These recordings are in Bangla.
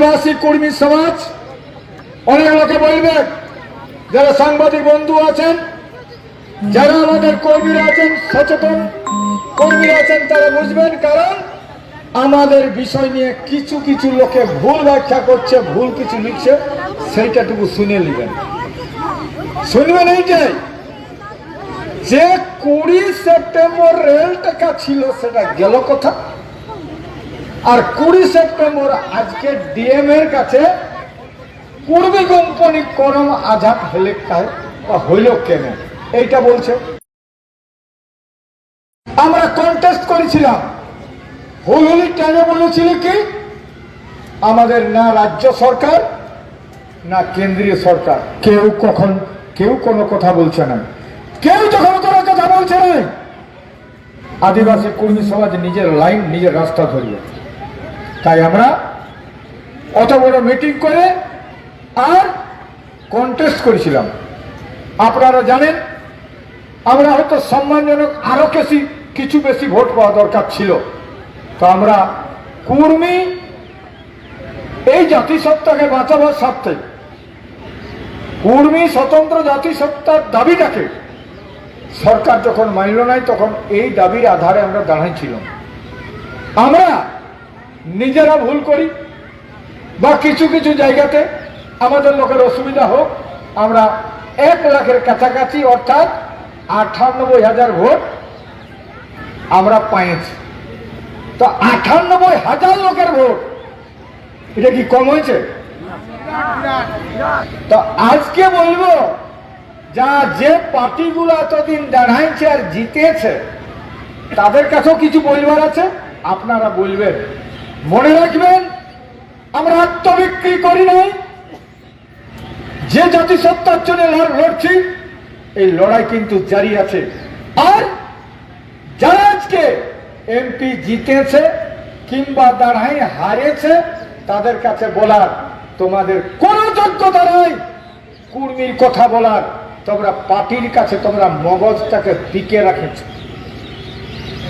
আদিবাসী কর্মী সমাজ, অনেক লোকে বলবে, যারা সাংবাদিক বন্ধু আছেন, যারা আমাদের কর্মীরা আছেন, সচেতন কর্মীরা আছেন, তারা বুঝবেন কারণ আমাদের বিষয় নিয়ে কিছু কিছু লোকে ভুল ব্যাখ্যা করছে, ভুল কিছু লিখছে, সেইটাটুকু শুনে নেবেন। শুনবেন এই যে যে কুড়ি সেপ্টেম্বর রেল টাকা ছিল, সেটা গেল কথা আর কুড়ি সেপ্টেম্বর আজকে ডিএম এর কাছে পূর্বী কোম্পানি করম আজাদ হলে বা হইল কেন? এইটা বলছে। আমরা কন্টেস্ট করেছিলাম। হুলহুলি কেন বলেছিল কি? আমাদের না রাজ্য সরকার, না কেন্দ্রীয় সরকার। কেউ কখন, কেউ কোনো কথা বলছে না। কেউ যখন কোনো কথা বলছে না। আদিবাসী কর্মী সমাজ নিজের লাইন, নিজের রাস্তা ধরিয়ে তাই আমরা অত বড় মিটিং করে আর কন্টেস্ট করেছিলাম। আপনারা জানেন, আমরা হয়তো সম্মানজনক আরও বেশি, কিছু বেশি ভোট পাওয়া দরকার ছিল। তো আমরা কুর্মী এই জাতিসত্তাকে বাঁচাবার স্বার্থে, কুর্মী স্বতন্ত্র জাতিসত্তার দাবিটাকে সরকার যখন মানল নাই, তখন এই দাবির আধারে আমরা দাঁড়াইছিলাম আমরা নিজেরা ভুল করি বা কিছু কিছু জায়গাতে আমাদের লোকের অসুবিধা হোক, আমরা এক লাখের কাছাকাছি অর্থাৎ আটানব্বই হাজার ভোট আমরা পাইছি তো আটানব্বই হাজার লোকের ভোট, এটা কি কম হয়েছে? তো আজকে বলব, যা যে পার্টিগুলো এতদিন দাঁড়াইছে আর জিতেছে, তাদের কাছেও কিছু বলবার আছে, আপনারা বলবেন। মনে রাখবেন, আমরা আত্মবিক্রি করি নাই। যে জাতি জাতিসত্তার জন্য লড়- লড়ছি, এই লড়াই কিন্তু জারি আছে। আর যারা আজকে এমপি জিতেছে কিংবা দাঁড়াই হারেছে, তাদের কাছে বলার তোমাদের কোনো যোগ্যতা নাই। কুর্মীর কথা বলার, তোমরা পার্টির কাছে তোমরা মগজটাকে টিকে রাখেছ।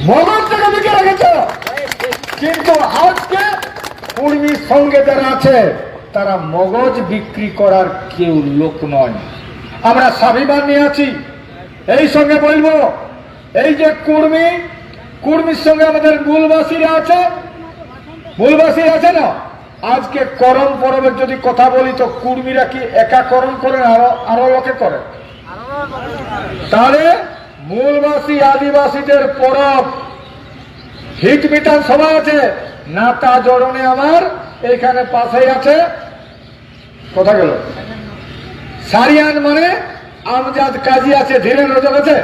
মগজটাকে টিকে রেখেছ। কিন্তু আজকে কুর্মীর সঙ্গে যারা আছে, তারা মগজ বিক্রি করার কেউ লোক নয়। আমরা স্বাভিমান নিয়ে আছি। এই সঙ্গে বলব, এই যে কুর্মী, কুর্মীর সঙ্গে আমাদের মূলবাসীরা আছে মূলবাসী আছে না? আজকে করম পরবের যদি কথা বলি, তো কুর্মীরা কি একা করম করেন আরও আরও লোকে করে? তাহলে মূলবাসী, আদিবাসীদের পরব হিট মিটার সভা আছে। নাতা জড়নে আমার এখানে পাশেই আছে। কথা গেল? সারিয়ান মানে আমজাদ কাজী আছে ধীরেন রজক আছে?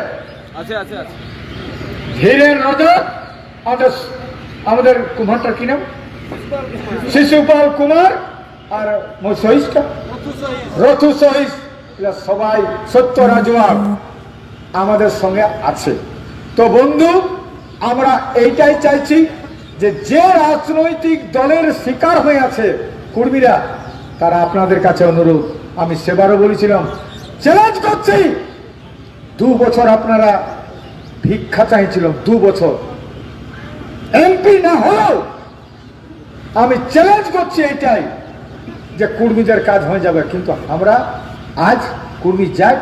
ধীরেন রজক আমাদের আমাদের কুমারটার কি নাম? শিশুপাল কুমার আর সহিষ্টা রথু সহিস সবাই সত্য রাজওয়ার আমাদের সঙ্গে আছে। তো বন্ধু আমরা এইটাই চাইছি যে যে রাজনৈতিক দলের শিকার হয়ে আছে কর্মীরা, তারা আপনাদের কাছে অনুরোধ, আমি সেবারও বলেছিলাম চ্যালেঞ্জ করছি। দু বছর আপনারা ভিক্ষা চাইছিল দু বছর। এমপি না হলেও আমি চ্যালেঞ্জ করছি এইটাই যে কুর্মীদের কাজ হয়ে যাবে। কিন্তু আমরা আজ কুর্মী যাক,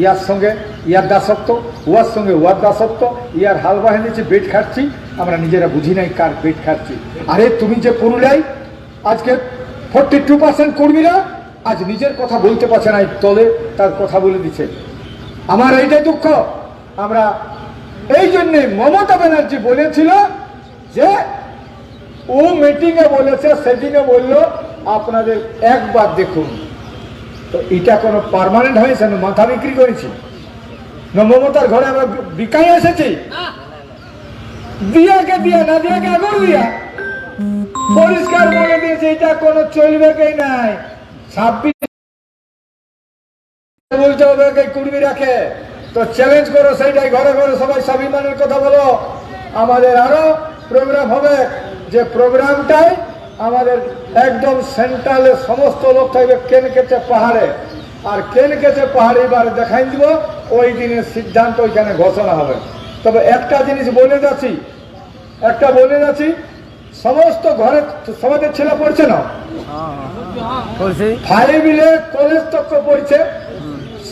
ইয়ার সঙ্গে ইয়ার দাসত্ব উয়ার সঙ্গে উয়ার দাসত্ব, ইয়ার হাল বাহিনীছে বেট খাচ্ছি আমরা নিজেরা বুঝি নাই কার বেট খাচ্ছি আরে তুমি যে পুরুলিয়ায় আজকে ফোরটি টু পার্সেন্ট কর্মীরা আজ নিজের কথা বলতে পারছে না তলে তার কথা বলে দিচ্ছে। আমার এইটাই দুঃখ। আমরা এই জন্যে মমতা ব্যানার্জি বলেছিল যে, ও মিটিংয়ে বলেছে সেদিনে বলল, আপনাদের একবার দেখুন। তো এটা কোনো পার্মানেন্ট হয়েছে মাথা বিক্রি করেছি? মমতার ঘরে আমরা বিকাই এসেছি। দিয়াকে দিয়া, না দিয়াকে আগর দিয়া। পরিষ্কার বলে দিয়েছে, এটা কোনো চলবে কে নাই। ছাব্বিশ বলতে হবে কে কুড়বি রাখে। তো চ্যালেঞ্জ করো সেইটাই, ঘরে ঘরে সবাই স্বাভিমানের কথা বলো। আমাদের আরও প্রোগ্রাম হবে। যে প্রোগ্রামটাই আমাদের একদম সেন্ট্রালে সমস্ত লোক থাকবে কেন কেটে পাহাড়ে। আর কেন কেটে পাহাড়ে এবার দেখাই দিব? ওই দিনের সিদ্ধান্ত ওইখানে ঘোষণা হবে। তবে একটা জিনিস বলে যাচ্ছি একটা বলে যাচ্ছি সমস্ত ঘরে সমাজের ছেলে পড়ছে না? ফাইভ কলেজ তক পড়ছে।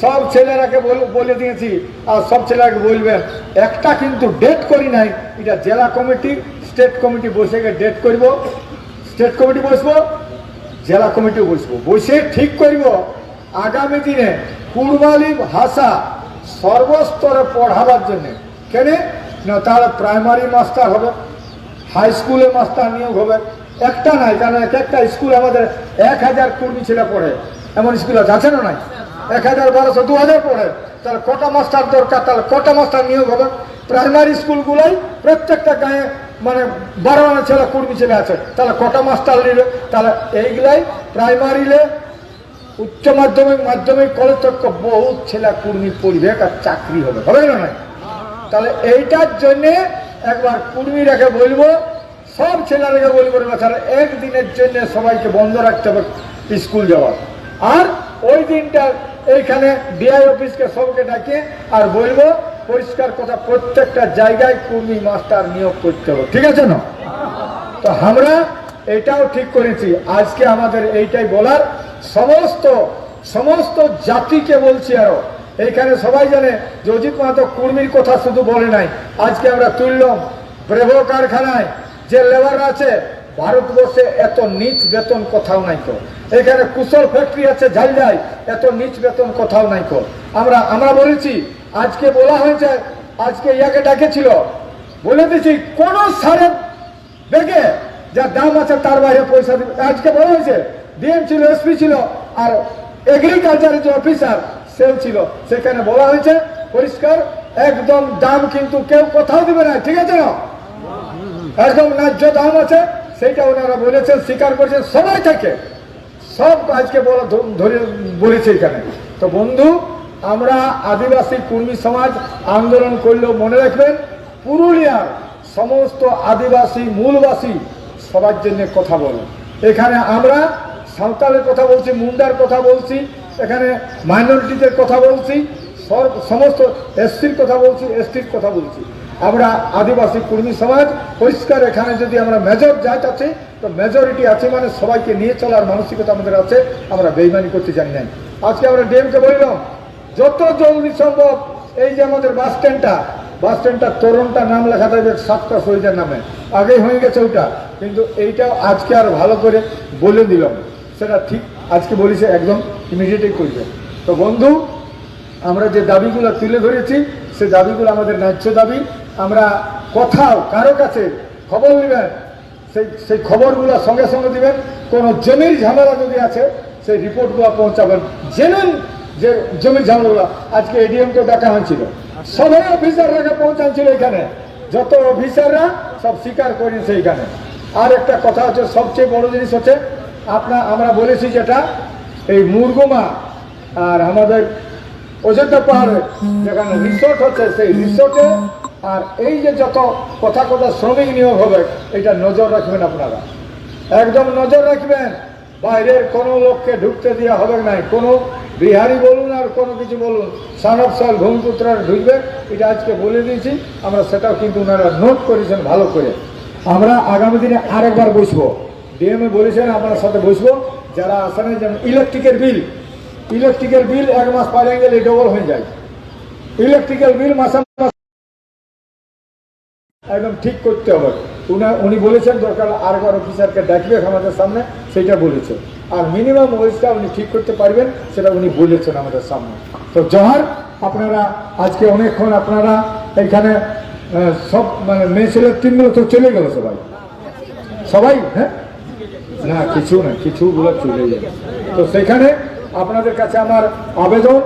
সব ছেলেরাকে বল- বলে দিয়েছি আর সব ছেলেরাকে বলবেন একটা কিন্তু ডেট করি নাই। এটা জেলা কমিটি স্টেট কমিটি বসে গিয়ে ডেট করব। স্টেট কমিটি বসবো জেলা কমিটিও বসবো। বসে ঠিক করব। আগামী দিনে কুরবালি ভাষা সর্বস্তরে পড়াবার জন্য। কেন? না, তারা প্রাইমারি মাস্টার হবে, হাই স্কুলে মাস্টার নিয়োগ হবে। একটা নাই কারণ এক একটা স্কুল আমাদের এক হাজার কর্মী ছেলে পড়ে। এমন স্কুল আছে আছে না নাই? এক হাজার বারোশো দু হাজার পড়ে। তাহলে কটা মাস্টার দরকার? তাহলে কটা মাস্টার নিয়োগ হবে? প্রাইমারি স্কুলগুলোই প্রত্যেকটা গায়ে মানে বারো ছেলে কর্মী ছেলে আছে। তাহলে কটা মাস্টার নিবে তাহলে এইগুলাই প্রাইমারিলে উচ্চ মাধ্যমিক মাধ্যমিক কলেজ তক বহুত ছেলে কুর্মী পড়বে আর চাকরি হবে হবে না নাই? তাহলে এইটার জন্যে একবার কুর্মী কুর্মীরাকে বলব, সব ছেলেরাকে বলব তাহলে একদিনের জন্য সবাইকে বন্ধ রাখতে হবে স্কুল যাওয়ার। আর ওই দিনটা এইখানে ডিআই অফিসকে সবকে ডাকে আর বলব, পরিষ্কার কথা, প্রত্যেকটা জায়গায় কুর্মী মাস্টার নিয়োগ করতে হবে, ঠিক আছে না? তো আমরা এটাও ঠিক করেছি। আজকে আমাদের এইটাই বলার। সমস্ত সমস্ত জাতিকে বলছি আরও। এইখানে সবাই জানে যে অজিত মাহাতো কর্মীর কথা শুধু বলে নাই। আজকে আমরা তুললাম ব্রেভো কারখানায়, যে লেবার আছে, ভারতবর্ষে এত নিচ বেতন কোথাও নাই তো এখানে কুশল ফ্যাক্টরি আছে ঝালজাই এত নিচ বেতন কোথাও নাই তো আমরা আমরা বলেছি, আজকে বলা হয়েছে, আজকে ইয়াকে ডাকেছিল। বলে দিচ্ছি কোন সারের দেখে যা দাম আছে তার বাইরে পয়সা দিবে। আজকে বলা হয়েছে ডিএম ছিল, এসপি ছিল, আর এগ্রিকালচারের যে অফিসার সেও ছিল। সেখানে বলা হয়েছে, পরিষ্কার, একদম দাম কিন্তু কেউ কোথাও দিবে না, ঠিক আছে না? একদম ন্যায্য দাম আছে, সেইটা ওনারা বলেছেন, স্বীকার করেছেন সবাই থেকে। সব আজকে বলা বলেছে এখানে। তো বন্ধু, আমরা আদিবাসী কুর্মী সমাজ আন্দোলন করলেও মনে রাখবেন, পুরুলিয়ার সমস্ত আদিবাসী মূলবাসী সবার জন্য কথা বলে। এখানে আমরা সাঁওতালের কথা বলছি, মুন্ডার কথা বলছি, এখানে মাইনরিটিদের কথা বলছি, সর- সমস্ত এসসির কথা বলছি, এসটির কথা বলছি। আমরা আদিবাসী কর্মী সমাজ, পরিষ্কার এখানে যদি আমরা মেজর জাত আছে, তো মেজরিটি আছে মানে সবাইকে নিয়ে চলার মানসিকতা আমাদের আছে, আমরা বেইমানি করতে জানি নাই। আজকে আমরা ডিএমকে বললাম, যত জলদি সম্ভব এই যে আমাদের বাস স্ট্যান্ডটা বাস স্ট্যান্ডটা তরুণটা নাম লেখা থাকবে সাতটা শহীদের নামে। আগেই হয়ে গেছে ওটা কিন্তু এইটাও আজকে আর ভালো করে বলে দিলাম। সেটা ঠিক আজকে বলেছে একদম ইমিডিয়েটই করবে। তো বন্ধু, আমরা যে দাবিগুলো তুলে ধরেছি, সে দাবিগুলো আমাদের ন্যায্য দাবি। আমরা কোথাও কারও কাছে খবর নেবেন, সেই সেই খবরগুলো সঙ্গে সঙ্গে দিবেন। কোনো জমির ঝামেলা যদি আছে, সেই রিপোর্টগুলো পৌঁছাবেন। জেনুন যে জমির ঝামেলাগুলো, আজকে এডিএমকে দেখা হয়েছিল। সবাই অফিসাররা পৌঁছাচ্ছিল এখানে। যত অফিসাররা সব স্বীকার করেছে এখানে। আর একটা কথা হচ্ছে, সবচেয়ে বড় জিনিস হচ্ছে আপনার আমরা বলেছি যেটা, এই মুরগুমা আর আমাদের অযোধ্যা পাহাড়ে যেখানে রিসোর্ট হচ্ছে, সেই রিসোর্টে আর এই যে যত কথা কথা শ্রমিক নিয়োগ হবে, এটা নজর রাখবেন আপনারা। একদম নজর রাখবেন, বাইরের কোনো লোককে ঢুকতে দেওয়া হবে না। কোনো বিহারি বলুন আর কোনো কিছু বলুন, সানব সাল ভূমিপুত্রা ঢুকবে, এটা আজকে বলে দিয়েছি, আমরা সেটাও কিন্তু ওনারা নোট করেছেন ভালো করে। আমরা আগামী দিনে আরেকবার বসবো। ডিএমএ বলেছেন আপনার সাথে বসবো। যারা আসেন যেমন ইলেকট্রিকের বিল ইলেকট্রিকের বিল এক মাস পারে গেলে ডবল হয়ে যায়। ইলেকট্রিক্যাল বিল মাসে একদম ঠিক করতে হবে। উনা, উনি বলেছেন, দরকার আরেকবার অফিসারকে ডাকবে আমাদের সামনে, সেটা বলেছে। আর মিনিমাম ওয়েজটা উনি ঠিক করতে পারবেন, সেটা উনি বলেছেন আমাদের সামনে। তো জহার, আপনারা আজকে অনেকক্ষণ আপনারা এইখানে সব মানে মেয়ে ছেলের তিনগুলো তো চলে গেল সবাই। সবাই হ্যাঁ? না কিছু না কিছুগুলো চলে যাবে তো সেখানে আপনাদের কাছে আমার আবেদন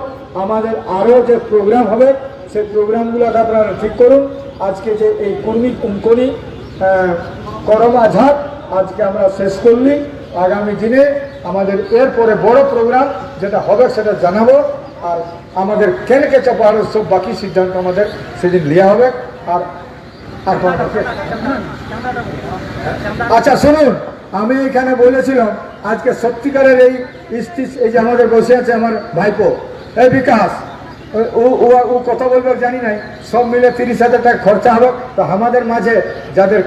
আমাদের আরও যে প্রোগ্রাম হবে সেই প্রোগ্রামগুলোকে আপনারা ঠিক করুন। আজকে যে এই কর্মী কুমকনি করম আঝাদ আজকে আমরা শেষ করলি। আগামী দিনে আমাদের এরপরে বড় প্রোগ্রাম যেটা হবে সেটা জানাব। আর আমাদের কেন কেচা পাহাড়ের সব বাকি সিদ্ধান্ত আমাদের সেদিন নেওয়া হবে। আর? আচ্ছা শুনুন। আমি এখানে বলেছিলাম, আজকে সত্যিকারের এই স্টিচ এই যে আমাদের বসে আছে আমার ভাইপো, এই বিকাশ ও- ও কথা বলবে, জানি নাই, সব মিলে তিরিশ হাজার টাকা খরচা হবে। তো আমাদের মাঝে যাদের